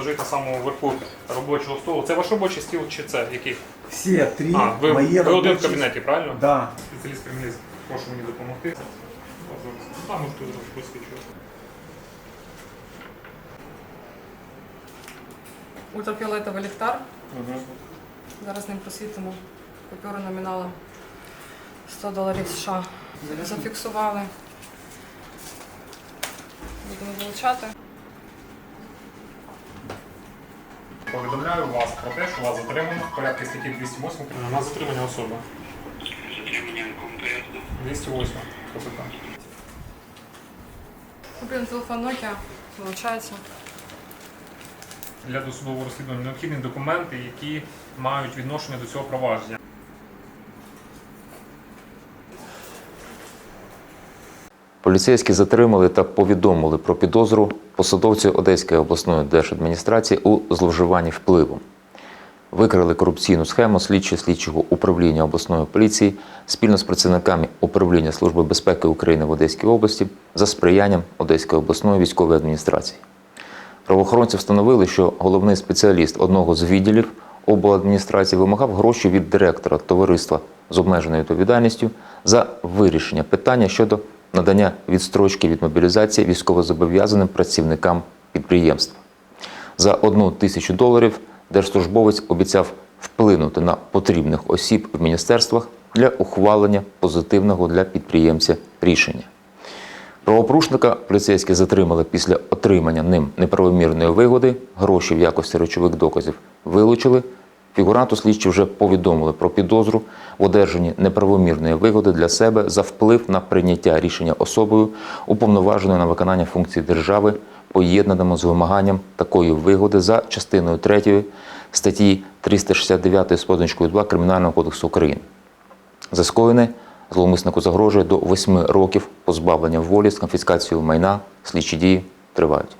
лежить на самому верху робочого столу. Це ваш робочий стіл чи це? Який? Все три А, ви, мои ви один в кабінеті, правильно? Да. Спеціаліст криміналіст, прошу мені допомогти. Там можете зразу посвідчувати. Ультрафіолетовий ліхтар. Зараз ним просвітимо купюри номіналом 100 доларів США. Зафіксували. Будемо вилучати. Повідомляю вас про те, що вас затримано в порядку статті 208 на затримання особи. Затримання конкретно. 208 КПК. Купив телефон Nokia. Вилучається. Для досудового розслідування необхідні документи, які мають відношення до цього провадження. Поліцейські затримали та повідомили про підозру посадовцю Одеської обласної держадміністрації у зловживанні впливом. Викрили корупційну схему слідчі слідчого управління обласної поліції спільно з працівниками управління Служби безпеки України в Одеській області за сприянням Одеської обласної військової адміністрації. Правоохоронці встановили, що головний спеціаліст одного з відділів обладміністрації вимагав гроші від директора товариства з обмеженою відповідальністю за вирішення питання щодо надання відстрочки від мобілізації військовозобов'язаним працівникам підприємства. За одну тисячу доларів держслужбовець обіцяв вплинути на потрібних осіб в міністерствах для ухвалення позитивного для підприємця рішення. Правопорушника поліцейські затримали після отримання ним неправомірної вигоди, гроші в якості речових доказів вилучили. Фігуранту слідчі вже повідомили про підозру в одержанні неправомірної вигоди для себе за вплив на прийняття рішення особою, уповноваженою на виконання функцій держави, поєднаному з вимаганням такої вигоди за частиною 3 статті 369 з позначкою 2 Кримінального кодексу України. За скоєне зловмиснику загрожує до 8 років позбавлення волі з конфіскацією майна. Слідчі дії тривають.